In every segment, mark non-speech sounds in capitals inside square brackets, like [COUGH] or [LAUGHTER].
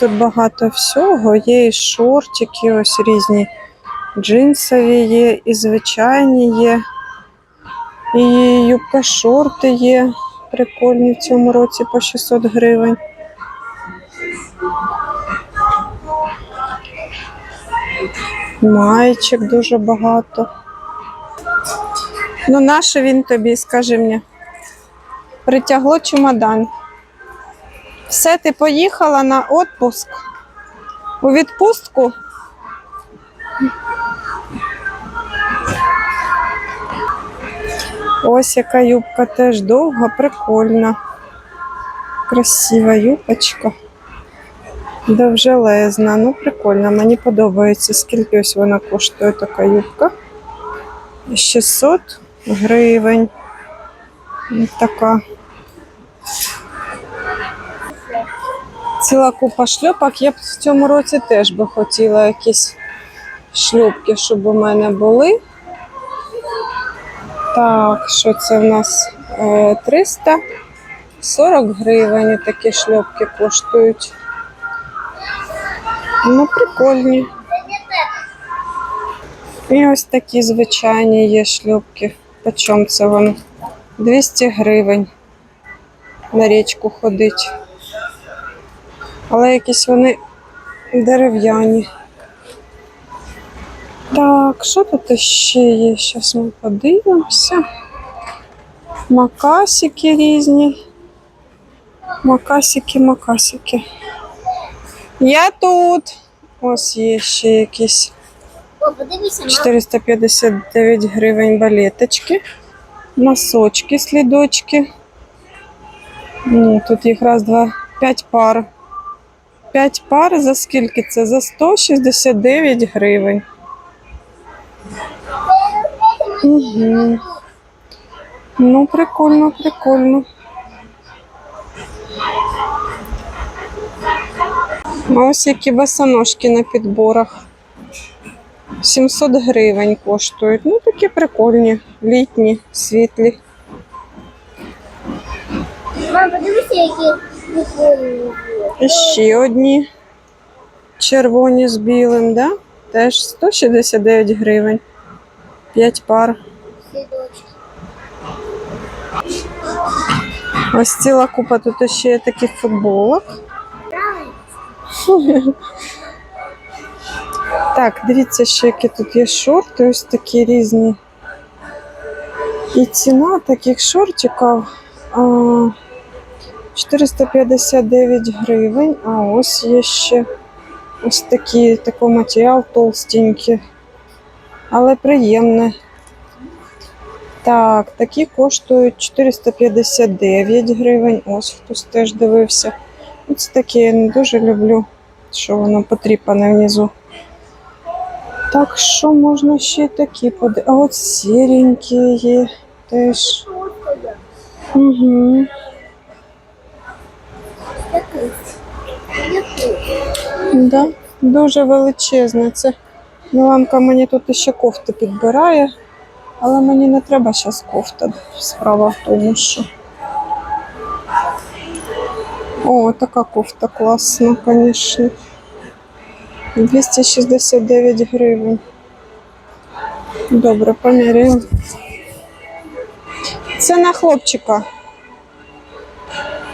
Тут багато всього. Є і шортики, ось різні джинсові є, і звичайні є. І юбка шорти є. Прикольні в цьому році по 600 гривень. Маєчок дуже багато. Ну, наше він тобі, скажи мені. Притягло чемодан. Все, ти поїхала на відпуск? У відпустку? Ось яка юбка теж довга, прикольна. Красива юбочка. Довжелезна. Ну, прикольно, мені подобається. Скільки ось вона коштує така юбка? 600 гривень. Ось така. Ціла купа шльопок. Я б в цьому році теж би хотіла якісь шльопки, щоб у мене були. Так, що це в нас? Е, 340 гривень такі шльопки коштують. Ну, прикольні. І ось такі звичайні є шльопки. Почому це вони? 200 гривень на річку ходить. Але якісь вони дерев'яні. Так, що тут ще є? Зараз ми подивимося. Макасики різні. Макасики, макасики. Я тут. Ось є ще якісь О, подивися, мама. 459 гривень балеточки. Носочки, слідочки. Ну, тут їх раз, два, п'ять пар. П'ять пар за скільки це? За 169 гривень. Угу. Ну, прикольно, прикольно. А ось які босоножки на підборах. 700 гривень коштують. Ну, такі прикольні, літні, світлі. Мам, подивися, які прикольні. І ще одні червоні з білим, да? Теж 169 гривень. 5 пар. Ось ціла купа тут ще є таких футболок. [LAUGHS] Так, дивіться, ще які тут є шорти, ось такі різні. І ціна таких шортиків 459 гривень. А ось є ще ось такі, такий матеріал толстенький, але приємний. Так, такі коштують 459 гривень. Ось хтось теж дивився. Ось такі я не дуже люблю, що воно потріпане внизу. Так що можна ще такі подивитися. А от сіренькі є теж. Угу. Який? Який? Да, дуже величезне. Це Міланка мені тут ще кофти підбирає, але мені не треба зараз кофта. Справа в тому, що. О, така кофта класна, звісно. 269 гривень. Добре, поміряємо. Це на хлопчика.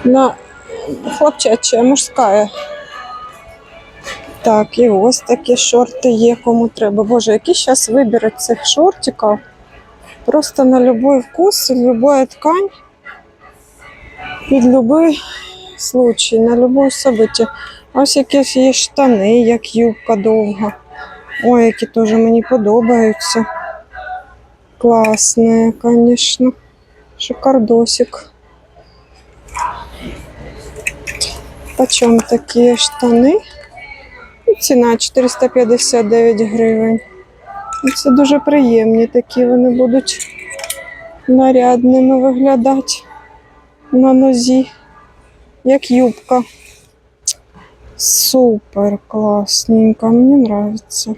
На хлопчача, мужська. Так, і ось такі шорти є, кому треба. Боже, який зараз вибір цих шортиків. Просто на будь-який вкус, будь-яка ткань. Під будь-який случай, на будь-яке событие. Ось якісь є штани, як юбка довга. Ой, які теж мені подобаються. Класні, звісно. Шикардосик. Почем такі штани? Ціна 459 гривень. І Це дуже приємні такі вони будуть нарядними виглядати на нозі, як юбка. Супер класненько, мені подобається.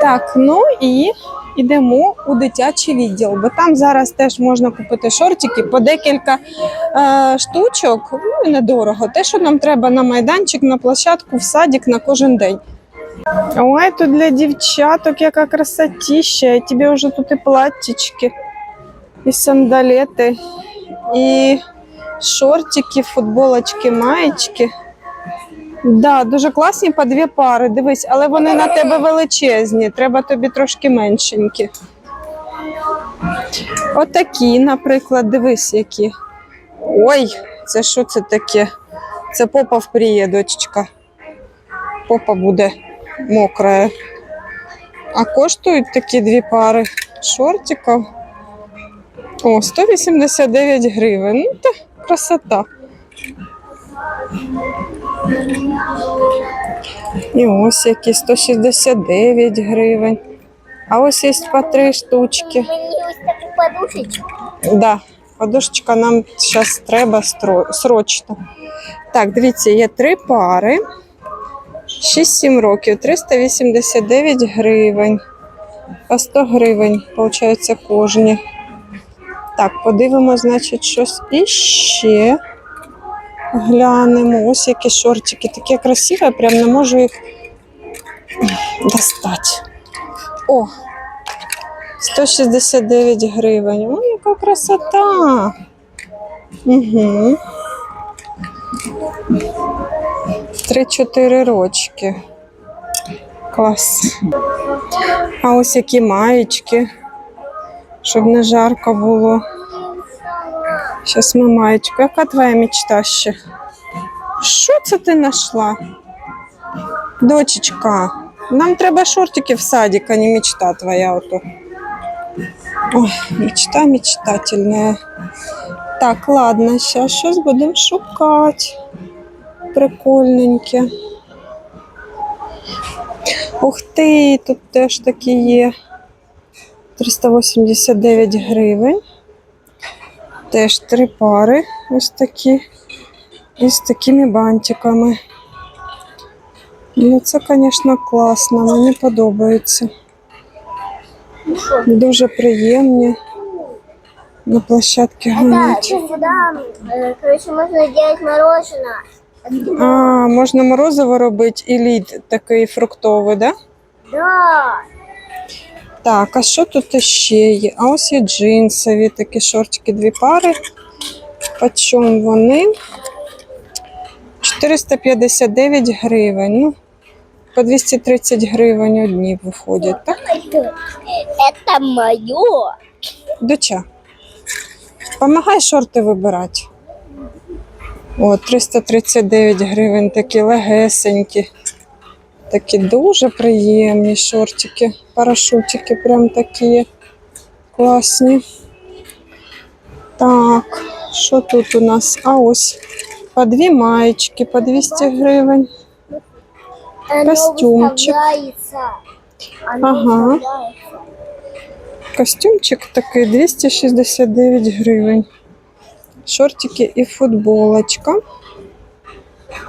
Так, ну і йдемо у дитячий відділ, бо там зараз теж можна купити шортики по декілька е, штучок, ну і недорого. Те, що нам треба на майданчик, на площадку, в садик на кожен день. Ой, тут для дівчаток яка красотища. Тобі вже тут і платтячки, і сандалети, і шортики, футболочки, маєчки. Да, дуже класні по дві пари. Дивись, але вони на тебе величезні. Треба тобі трошки меншенькі. Отакі, наприклад, дивись, які. Ой, це що це таке? Це попа впріє, дочечка. Попа буде мокрая. А коштують такі дві пари шортиків. О, 189 гривень. Ну, та красота. І ось які 169 гривень. А ось є по три штучки. Мені ось таку подушечку. Да, подушечка нам зараз треба срочно. Так, дивіться, є три пари. 6-7 років, 389 гривень. По 100 гривень, виходить, кожні. Так, подивимось, значить, щось іще. Глянемо. Ось які шортики. Такі красиві, я прям не можу їх достати. О, 169 гривень. Ой, яка красота. Угу. 3-4 рочки. Клас. А ось які маєчки, щоб не жарко було. Зараз ми маєчку. Яка твоя мечта ще? Що це ти знайшла? Дочечка, нам треба шортики в садик, а не мечта твоя ото. Ой, мечта мечтательная. Так, ладно, сейчас щось будемо шукати. Прикольненьке. Ух ти, тут теж такі є. 389 гривень. Теж три пари. Ось такі. І з такими бантиками. Ну, це, звісно, класно, мені подобається. Дуже приємні. На площадці Это гонять. сюда, короче, можно делать мороженое. А, можна морозиво робити і лід такий фруктовий, да? Да. Так, а що тут ще є? А ось є джинсові такі шортики, дві пари. Почому вони? 459 гривень. Ну, по 230 гривень одні виходять, так? Это мое. Доча, помагай шорти вибирати. О, 339 гривень, такі легесенькі. Такі дуже приємні шортики, парашутики прям такі класні. Так, що тут у нас? А ось по дві маєчки, по 200 гривень. Костюмчик. Ага. Костюмчик такий 269 гривень. Шортики і футболочка.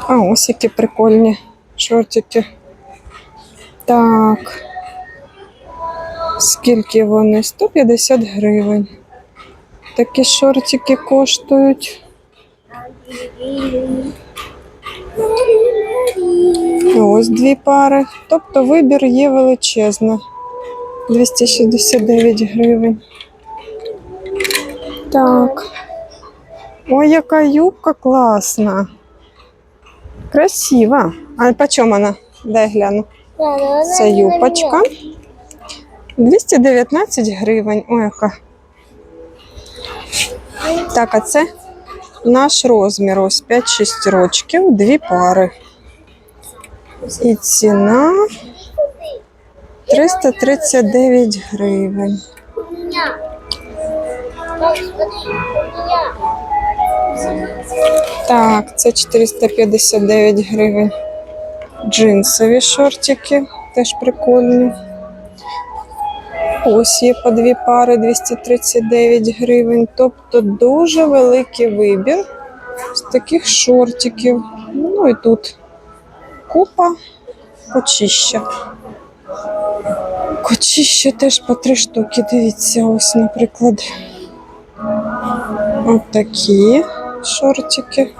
А ось які прикольні шортики. Так. Скільки вони? 150 гривень. Такі шортики коштують. Ось дві пари. Тобто вибір є величезний. 269 гривень. Так. Ой, яка юбка класна. Красива. А по чому вона? Дай гляну. Це юбочка. 219 гривень. Ой, яка. Так, а це наш розмір. Ось 5-6 рочків, дві пари. І ціна 339 гривень. Так, це 459 гривень. Джинсові шортики, теж прикольні. Ось є по дві пари 239 гривень. Тобто дуже великий вибір з таких шортиків. Ну і тут купа очі ще теж по три штуки. Дивіться, ось, наприклад. От такі шортики.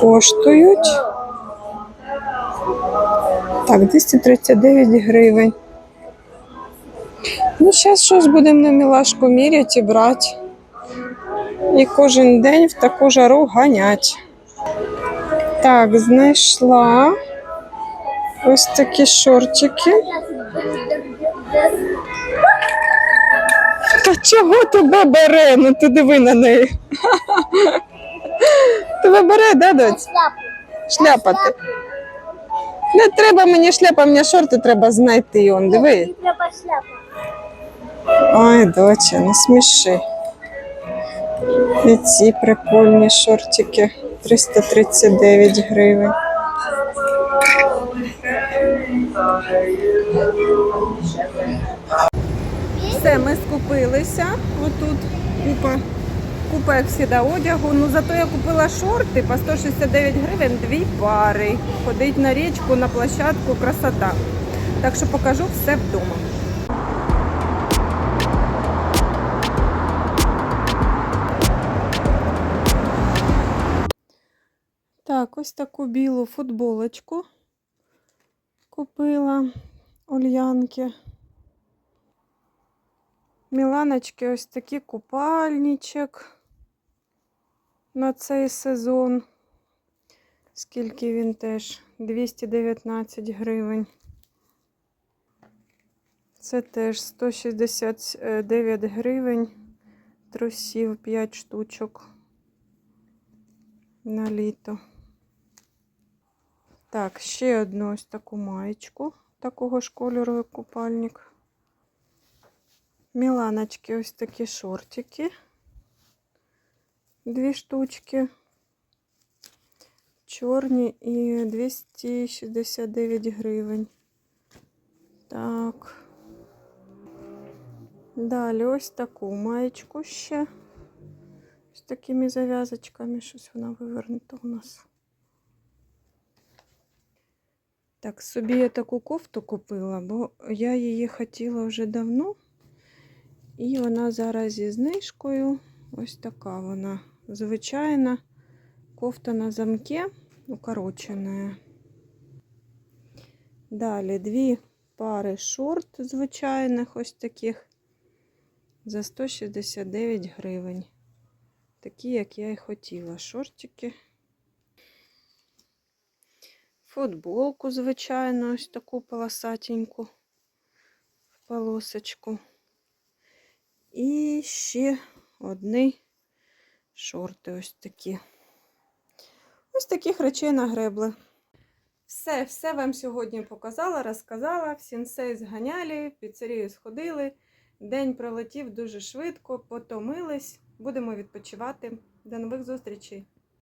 Коштують. Так, 239 гривень. Ну, зараз щось будемо на мілашку міряти і брати. І кожен день в таку жару ганять. Так, знайшла ось такі шортики. Та чого тебе бере? Ну ти диви на неї. [LAUGHS] Тебе бере, да, доць? Шляпу. Шляпати. Не треба мені шляпа, мені шорти треба знайти. Он, диви. Треба. Ой, доча, не сміши. І ці прикольні шортики 339 гривень. Все, ми скупилися. Отут купа, купа як всіда одягу. Ну зато я купила шорти по 169 гривень, дві пари. Ходить на річку, на площадку, красота. Так що покажу все вдома. Так, ось таку білу футболочку купила Ульянки. Міланочки ось такий купальничок на цей сезон. Скільки він теж? 219 гривень. Це теж 169 гривень. Трусів 5 штучок на літо. Так, ще одну ось таку маєчку такого ж кольору купальник. Міланочки ось такі шортики. Дві штучки. Чорні і 269 гривень. Так. Далі ось таку маєчку ще. З такими зав'язочками. Щось вона вивернута у нас. Так, собі я таку кофту купила, бо я її хотіла вже давно. І вона зараз зі знижкою. Ось така вона звичайна. Кофта на замке, укорочена. Далі дві пари шорт звичайних, ось таких за 169 гривень. Такі, як я і хотіла, шортики. Футболку, звичайно, ось таку полосатеньку в полосочку. І ще одні шорти ось такі. Ось таких речей нагребли. Все, все вам сьогодні показала, розказала. В сінсей зганяли, піцерію сходили. День пролетів дуже швидко, потомились. Будемо відпочивати. До нових зустрічей!